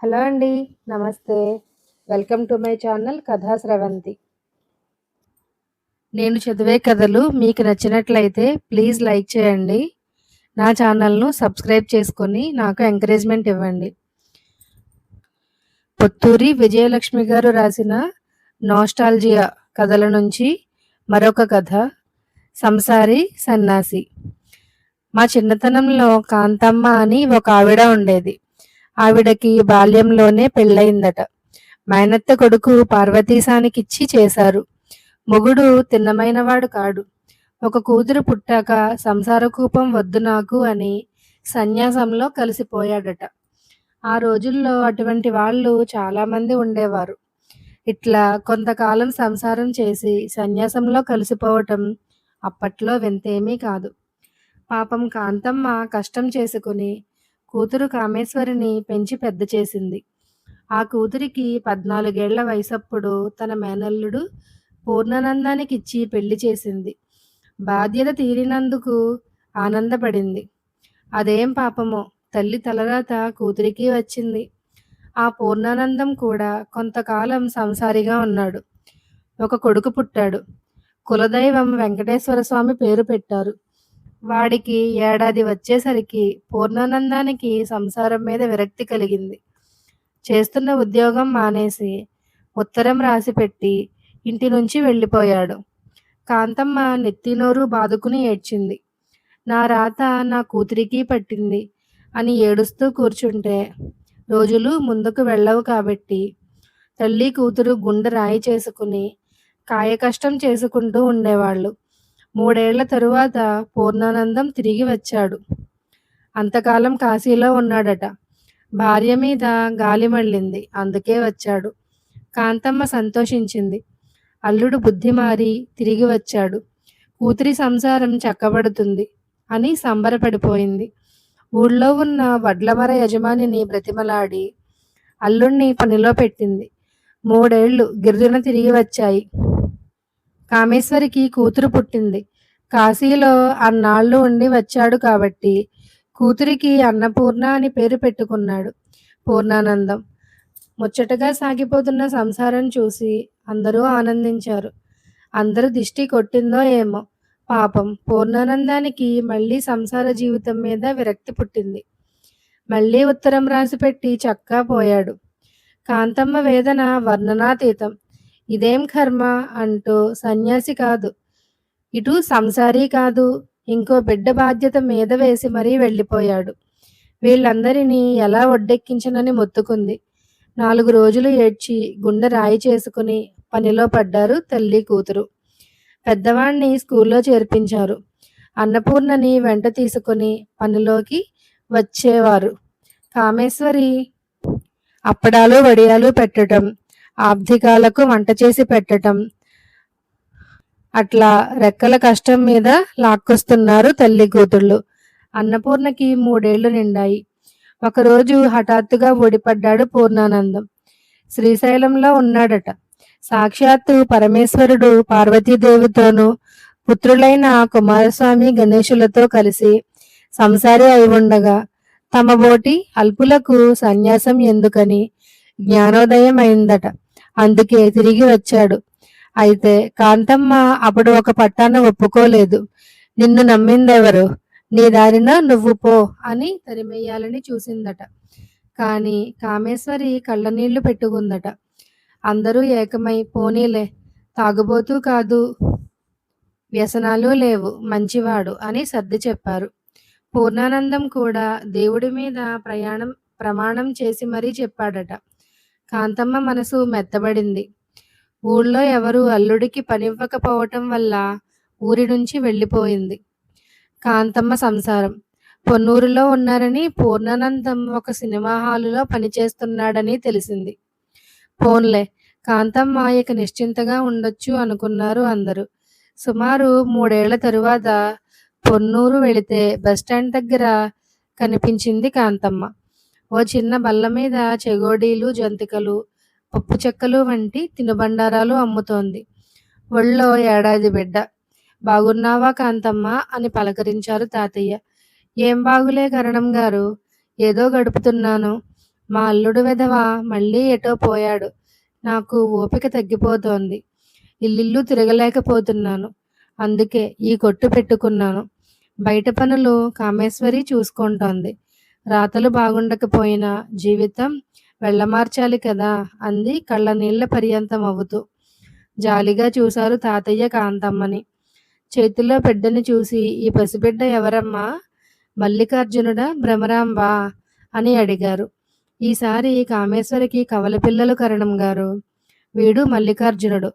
Hello అండి. నమస్తే. Welcome to my channel కథా స్రవంతి. నేను చదివే కథలు మీకు నచ్చినట్లయితే ప్లీజ్ లైక్ చేయండి. నా ఛానల్‌ను సబ్స్క్రైబ్ చేసుకొని నాకు ఎంకరేజ్‌మెంట్ ఇవ్వండి. పొత్తూరి విజయలక్ష్మి గారు రాసిన నోస్టాల్జియా కథల నుంచి మరొక కథ 'సంసారి సన్యాసి'. మా చిన్నతనంలో కాంతమ్మ అని ఒక ఆవిడ ఉండేది. ఆవిడకి బాల్యంలోనే పెళ్ళయిందట. మేనత్త కొడుకు పార్వతీశానికిచ్చి చేశారు. మొగుడు తిన్నమైనవాడు కాడు. ఒక కూతురు పుట్టాక సంసారకూపం వద్దు నాకు అని సన్యాసంలో కలిసిపోయాడట. ఆ రోజుల్లో అటువంటి వాళ్ళు చాలామంది ఉండేవారు. ఇట్లా కొంతకాలం సంసారం చేసి సన్యాసంలో కలిసిపోవటం అప్పట్లో వింతేమీ కాదు. పాపం కాంతమ్మ కష్టం చేసుకుని కూతురు కామేశ్వరిని పెంచి పెద్ద చేసింది. ఆ కూతురికి పద్నాలుగేళ్ళ వయసప్పుడు తన మేనల్లుడు పూర్ణానందానికిచ్చి పెళ్ళి చేసింది. బాధ్యత తీరినందుకు ఆనందపడింది. అదేం పాపమో తల్లి తలరాత కూతురికి వచ్చింది. ఆ పూర్ణానందం కూడా కొంతకాలం సంసారిగా ఉన్నాడు. ఒక కొడుకు పుట్టాడు. కులదైవం వెంకటేశ్వర స్వామి పేరు పెట్టారు. వాడికి ఏడాది వచ్చేసరికి పూర్ణానందానికి సంసారం మీద విరక్తి కలిగింది. చేస్తున్న ఉద్యోగం మానేసి ఉత్తరం రాసిపెట్టి ఇంటి నుంచి వెళ్ళిపోయాడు. కాంతమ్మ నెత్తినోరు బాదుకుని ఏడ్చింది. నా రాత నా కూతురికి పట్టింది అని ఏడుస్తూ కూర్చుంటే రోజులు ముందుకు వెళ్ళవు కాబట్టి తల్లి కూతురు గుండె రాయి చేసుకుని కాయకష్టం చేసుకుంటూ ఉండేవాళ్ళు. మూడేళ్ళ తరువాత పూర్ణానందం తిరిగి వచ్చాడు. అంతకాలం కాశీలో ఉన్నాడట. భార్య మీద గాలి మళ్ళింది అందుకే వచ్చాడు. కాంతమ్మ సంతోషించింది. అల్లుడు బుద్ధి మారి తిరిగి వచ్చాడు. కూతురి సంసారం చక్కబడుతుంది అని సంబరపడిపోయింది. ఊళ్ళో ఉన్న వడ్లమర యజమానిని బ్రతిమలాడి అల్లుణ్ణి పనిలో పెట్టింది. మూడేళ్ళు గిరిజన తిరిగి వచ్చాయి. కామేశ్వరికి కూతురు పుట్టింది. కాశీలో అన్నాళ్ళు ఉండి వచ్చాడు కాబట్టి కూతురికి అన్నపూర్ణ అని పేరు పెట్టుకున్నాడు. పూర్ణానందం. ముచ్చటగా సాగిపోతున్న సంసారం చూసి అందరూ ఆనందించారు. అందరూ దిష్టి కొట్టిందో ఏమో పాపం పూర్ణానందానికి మళ్ళీ సంసార జీవితం మీద విరక్తి పుట్టింది. మళ్ళీ ఉత్తరం రాసిపెట్టి చక్కా పోయాడు. కాంతమ్మ వేదన వర్ణనాతీతం. ఇదేం కర్మ అంటూ సన్యాసి కాదు, ఇటు సంసారీ కాదు, ఇంకో బిడ్డ బాధ్యత మీద వేసి మరీ వెళ్ళిపోయాడు. వీళ్ళందరినీ ఎలా ఒడ్డెక్కించనని మొత్తుకుంది. నాలుగు రోజులు ఏడ్చి గుండె రాయి చేసుకుని పనిలో పడ్డారు తల్లి కూతురు. పెద్దవాణ్ణి స్కూల్లో చేర్పించారు. అన్నపూర్ణని వెంట తీసుకుని పనిలోకి వచ్చేవారు. కామేశ్వరి అప్పడాలు వడియాలు పెట్టటం, ఆబ్ధికాలకు వంట చేసి పెట్టటం అట్లా రెక్కల కష్టం మీద లాక్కొస్తున్నారు తల్లి కూతుళ్ళు. అన్నపూర్ణకి మూడేళ్ళు నిండాయి. ఒకరోజు హఠాత్తుగా ఓడిపడ్డాడు పూర్ణానందం. శ్రీశైలంలో ఉన్నాడట. సాక్షాత్తు పరమేశ్వరుడు పార్వతీదేవితోనూ పుత్రులైన కుమారస్వామి గణేశులతో కలిసి సంసారి అయి ఉండగా తమ బోటి అల్పులకు సన్యాసం ఎందుకని జ్ఞానోదయం అయిందట. అందుకే తిరిగి వచ్చాడు. అయితే కాంతమ్మ అప్పుడు ఒక పట్టాన ఒప్పుకోలేదు. నిన్ను నమ్మిందెవరు? నీ దారిన నువ్వు పో అని తరిమెయ్యాలని చూసిందట. కాని కామేశ్వరి కళ్ళనీళ్ళు పెట్టుకుందట. అందరూ ఏకమై పోనీలే తాగుబోతూ కాదు, వ్యసనాలు లేవు, మంచివాడు అని సర్ది చెప్పారు. పూర్ణానందం కూడా దేవుడి మీద ప్రయాణం ప్రమాణం చేసి మరీ చెప్పాడట. కాంతమ్మ మనసు మెత్తబడింది. ఊళ్ళో ఎవరూ అల్లుడికి పనివ్వకపోవటం వల్ల ఊరి నుంచి వెళ్ళిపోయింది. కాంతమ్మ సంసారం. పొన్నూరులో ఉన్నారని పూర్ణానందం ఒక సినిమా హాలులో పనిచేస్తున్నాడని తెలిసింది. పోన్లే కాంతమ్మ ఇక నిశ్చింతగా ఉండొచ్చు అనుకున్నారు అందరూ. సుమారు మూడేళ్ళ తరువాత పొన్నూరు వెళితే బస్టాండ్ దగ్గర కనిపించింది కాంతమ్మ. ఓ చిన్న బల్ల మీద చెగోడీలు, జంతికలు, పప్పు చెక్కలు వంటి తినుబండారాలు అమ్ముతోంది. ఒళ్ళో ఏడాది బిడ్డ. బాగున్నావా కాంతమ్మ అని పలకరించారు తాతయ్య. ఏం బాగులే కరణంగారూ! ఏదో గడుపుతున్నాను. మా అల్లుడు విధవ మళ్ళీ ఎటో పోయాడు నాకు ఓపిక తగ్గిపోతోంది ఇల్లిల్లు తిరగలేకపోతున్నాను అందుకే ఈ కొట్టు పెట్టుకున్నాను బయట పనులు కామేశ్వరి చూసుకుంటోంది రాతలు బాగుండకపోయినా జీవితం వెళ్ళమార్చాలి కదా అంది కళ్ళ నీళ్ళ పర్యంతం అవుతూ. జాలిగా చూశారు తాతయ్య కాంతమ్మని. చేతిలో బిడ్డని చూసి ఈ పసిబిడ్డ ఎవరమ్మా? మల్లికార్జునుడా? భ్రమరాంబా అని అడిగారు. ఈసారి కామేశ్వరికి కవల పిల్లలు కరణం గారు. వీడు మల్లికార్జునుడు.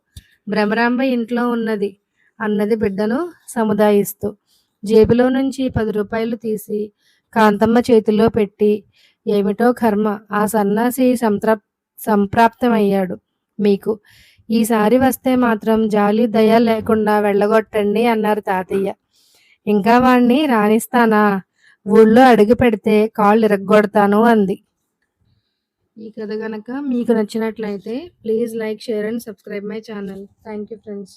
భ్రమరాంబ ఇంట్లో ఉన్నది. అన్నది బిడ్డను సముదాయిస్తూ. జేబులో నుంచి పది రూపాయలు తీసి కాంతమ్మ చేతిలో పెట్టి ఏమిటో కర్మ ఆ సన్నాసి సంప్రాప్ సంప్రాప్తమయ్యాడు మీకు. ఈసారి వస్తే మాత్రం జాలి దయ లేకుండా వెళ్ళగొట్టండి అన్నారు తాతయ్య. ఇంకా వాణ్ణి రాణిస్తానా ఊళ్ళో అడుగు పెడితే కాళ్ళు ఇరగ్గొడతాను అంది. ఈ కథ గనక మీకు నచ్చినట్లయితే please like share and subscribe my channel. Thank you friends.